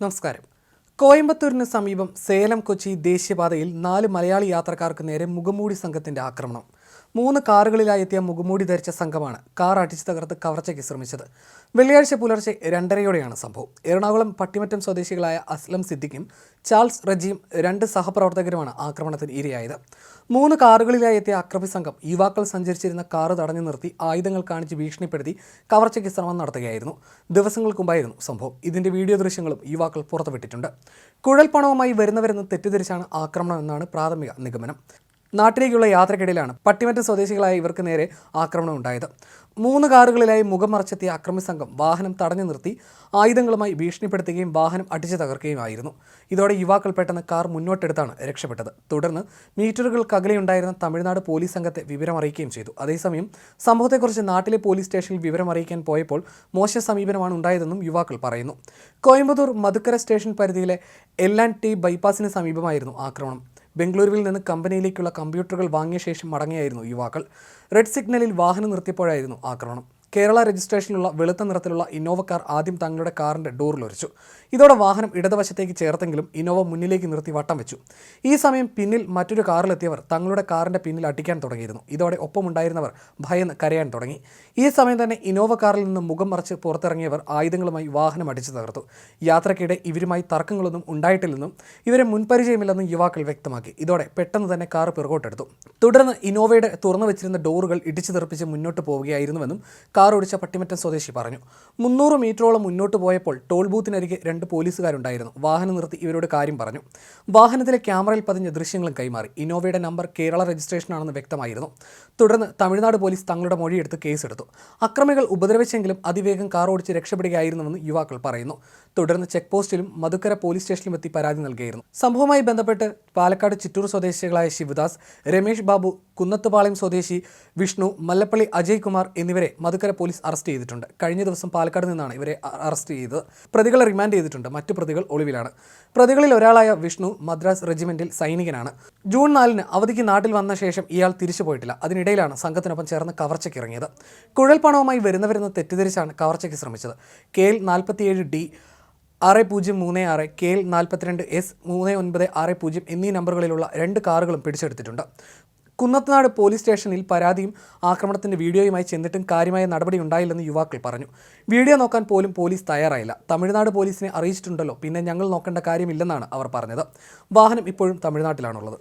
നമസ്കാരം. കോയമ്പത്തൂരിന് സമീപം സേലം കൊച്ചി ദേശീയപാതയിൽ നാല് മലയാളി യാത്രക്കാർക്ക് നേരെ മുഖംമൂടി സംഘത്തിന്റെ ആക്രമണം. മൂന്ന് കാറുകളിലായി എത്തിയ മുഖമൂടി ധരിച്ച സംഘമാണ് കാർ അടിച്ചു തകർത്ത് കവർച്ചയ്ക്ക് ശ്രമിച്ചത്. വെള്ളിയാഴ്ച പുലർച്ചെ രണ്ടരയോടെയാണ് സംഭവം. എറണാകുളം പട്ടിമറ്റം സ്വദേശികളായ അസ്ലം സിദ്ദിഖും ചാൾസ് റജിയും രണ്ട് സഹപ്രവർത്തകരുമാണ് ആക്രമണത്തിന് ഇരയായത്. മൂന്ന് കാറുകളിലായി എത്തിയ അക്രമി സംഘം യുവാക്കൾ സഞ്ചരിച്ചിരുന്ന കാറ് തടഞ്ഞു നിർത്തി ആയുധങ്ങൾ കാണിച്ച് ഭീഷണിപ്പെടുത്തി കവർച്ചയ്ക്ക് ശ്രമം നടത്തുകയായിരുന്നു. ദിവസങ്ങൾക്ക് മുമ്പായിരുന്നു സംഭവം. ഇതിന്റെ വീഡിയോ ദൃശ്യങ്ങളും യുവാക്കൾ പുറത്തുവിട്ടിട്ടുണ്ട്. കുഴൽപ്പണവുമായി വരുന്നവരെന്ന് തെറ്റിദ്ധരിച്ചാണ് ആക്രമണം എന്നാണ് പ്രാഥമിക നിഗമനം. നാട്ടിലേക്കുള്ള യാത്രക്കിടയിലാണ് പട്ടിമറ്റ സ്വദേശികളായ ഇവർക്ക് നേരെ ആക്രമണം ഉണ്ടായത്. മൂന്ന് കാറുകളിലായി മുഖം മറച്ചെത്തിയ അക്രമി സംഘം വാഹനം തടഞ്ഞു നിർത്തി ആയുധങ്ങളുമായി ഭീഷണിപ്പെടുത്തുകയും വാഹനം അടിച്ചു തകർക്കുകയുമായിരുന്നു. ഇതോടെ യുവാക്കൾ പെട്ടെന്ന് കാർ മുന്നോട്ടെടുത്താണ് രക്ഷപ്പെട്ടത്. തുടർന്ന് മീറ്ററുകൾക്കകലെയുണ്ടായിരുന്ന തമിഴ്നാട് പോലീസ് സംഘത്തെ വിവരമറിയിക്കുകയും ചെയ്തു. അതേസമയം സംഭവത്തെക്കുറിച്ച് നാട്ടിലെ പോലീസ് സ്റ്റേഷനിൽ വിവരമറിയിക്കാൻ പോയപ്പോൾ മോശ സമീപനമാണ് ഉണ്ടായതെന്നും യുവാക്കൾ പറയുന്നു. കോയമ്പത്തൂർ മധുക്കര സ്റ്റേഷൻ പരിധിയിലെ ആൻഡ് ടി ബൈപ്പാസിന് സമീപമായിരുന്നു ആക്രമണം. ബംഗളൂരുവിൽ നിന്ന് കമ്പനിയിലേക്കുള്ള കമ്പ്യൂട്ടറുകൾ വാങ്ങിയ ശേഷം മടങ്ങിയായിരുന്നു യുവാക്കൾ. റെഡ് സിഗ്നലിൽ വാഹനം നിർത്തിയപ്പോഴായിരുന്നു ആക്രമണം. കേരള രജിസ്ട്രേഷനിലുള്ള വെളുത്ത നിറത്തിലുള്ള ഇന്നോവ കാർ ആദ്യം തങ്ങളുടെ കാറിന്റെ ഡോറിൽ ഒരച്ചു ഇതോടെ വാഹനം ഇടതുവശത്തേക്ക് ചേർത്തെങ്കിലും ഇന്നോവ മുന്നിലേക്ക് നിർത്തി വട്ടം വെച്ചു. ഈ സമയം പിന്നിൽ മറ്റൊരു കാറിലെത്തിയവർ തങ്ങളുടെ കാറിന്റെ പിന്നിൽ അടിക്കാൻ തുടങ്ങിയിരുന്നു. ഇതോടെ ഒപ്പമുണ്ടായിരുന്നവർ ഭയന്ന് കരയാൻ തുടങ്ങി. ഈ സമയം തന്നെ ഇന്നോവ കാറിൽ നിന്ന് മുഖം മറച്ച് പുറത്തിറങ്ങിയവർ ആയുധങ്ങളുമായി വാഹനം അടിച്ചു തകർത്തു. യാത്രക്കിടെ ഇവരുമായി തർക്കങ്ങളൊന്നും ഉണ്ടായിട്ടില്ലെന്നും ഇവരെ മുൻപരിചയമില്ലെന്നും യുവാക്കൾ വ്യക്തമാക്കി. ഇതോടെ പെട്ടെന്ന് തന്നെ കാർ പിറകോട്ടെടുത്തു. തുടർന്ന് ഇന്നോവയുടെ തുറന്നു വെച്ചിരുന്ന ഡോറുകൾ ഇടിച്ചു തെറിപ്പിച്ച് മുന്നോട്ട് പോവുകയായിരുന്നുവെന്നും കാർ ഓടിച്ച പട്ടിമറ്റം സ്വദേശി പറഞ്ഞു. മുന്നൂറ് മീറ്ററോളം മുന്നോട്ട് പോയപ്പോൾ ടോൾ ബൂത്തിനരികെ രണ്ട് പോലീസുകാരുണ്ടായിരുന്നു. വാഹനം നിർത്തി ഇവരോട് കാര്യം പറഞ്ഞു. വാഹനത്തിലെ ക്യാമറയിൽ പതിഞ്ഞ ദൃശ്യങ്ങളും കൈമാറി. ഇന്നോവയുടെ നമ്പർ കേരള രജിസ്ട്രേഷനാണെന്ന് വ്യക്തമായിരുന്നു. തുടർന്ന് തമിഴ്നാട് പോലീസ് തങ്ങളുടെ മൊഴിയെടുത്ത് കേസെടുത്തു. അക്രമികൾ ഉപദ്രവിച്ചെങ്കിലും അതിവേഗം കാർ ഓടിച്ച് രക്ഷപ്പെടുകയായിരുന്നുവെന്ന് യുവാക്കൾ പറയുന്നു. തുടർന്ന് ചെക്ക് പോസ്റ്റിലും മധുക്കര പോലീസ് സ്റ്റേഷനിലും എത്തി പരാതി നൽകിയിരുന്നു. സംഭവവുമായി ബന്ധപ്പെട്ട് പാലക്കാട് ചിറ്റൂർ സ്വദേശികളായ ശിവദാസ് രമേഷ് ബാബു കുന്നത്തുപാളയം സ്വദേശി വിഷ്ണു മല്ലപ്പള്ളി അജയ് കുമാർ എന്നിവരെ മധുക്കര പോലീസ് അറസ്റ്റ് ചെയ്തിട്ടുണ്ട്. കഴിഞ്ഞ ദിവസം പാലക്കാട് നിന്നാണ് ഇവരെ അറസ്റ്റ് ചെയ്തത് പ്രതികളെ റിമാൻഡ് ചെയ്തിട്ടുണ്ട്. മറ്റു പ്രതികൾ ഒളിവിലാണ്. പ്രതികളിൽ ഒരാളായ വിഷ്ണു മദ്രാസ് റെജിമെന്റിൽ സൈനികനാണ്. ജൂൺ നാലിന് അവധിക്ക് നാട്ടിൽ വന്ന ശേഷം ഇയാൾ തിരിച്ചു പോയിട്ടില്ല. അതിനിടയിലാണ് സംഘത്തിനൊപ്പം ചേർന്ന് കവർച്ചയ്ക്ക് ഇറങ്ങിയത്. കുഴൽപ്പണവുമായി വരുന്നവരെന്ന് തെറ്റിദ്ധരിച്ചാണ് കവർച്ചയ്ക്ക് ശ്രമിച്ചത്. കെ എൽ നാൽപ്പത്തിയേഴ് ഡി ആറ് പൂജ്യം മൂന്ന് ആറ് കെ എൽ നാൽപ്പത്തിരണ്ട് എസ് മൂന്ന് ഒൻപത് ആറ് പൂജ്യം എന്നീ നമ്പറുകളിലുള്ള രണ്ട് കാറുകളും പിടിച്ചെടുത്തിട്ടുണ്ട്. കുന്നത്തനാട് പോലീസ് സ്റ്റേഷനിൽ പരാതിയും ആക്രമണത്തിന്റെ വീഡിയോയുമായി ചെന്നിട്ടും കാര്യമായ നടപടി ഉണ്ടായില്ലെന്ന് യുവാക്കൾ പറഞ്ഞു. വീഡിയോ നോക്കാൻ പോലും പോലീസ് തയ്യാറായില്ല. തമിഴ്നാട് പോലീസിനെ അറിയിച്ചിട്ടുണ്ടല്ലോ. പിന്നെ ഞങ്ങൾ നോക്കേണ്ട കാര്യമില്ലെന്നാണ് അവർ പറഞ്ഞത്. വാഹനം ഇപ്പോഴും തമിഴ്നാട്ടിലാണുള്ളത്.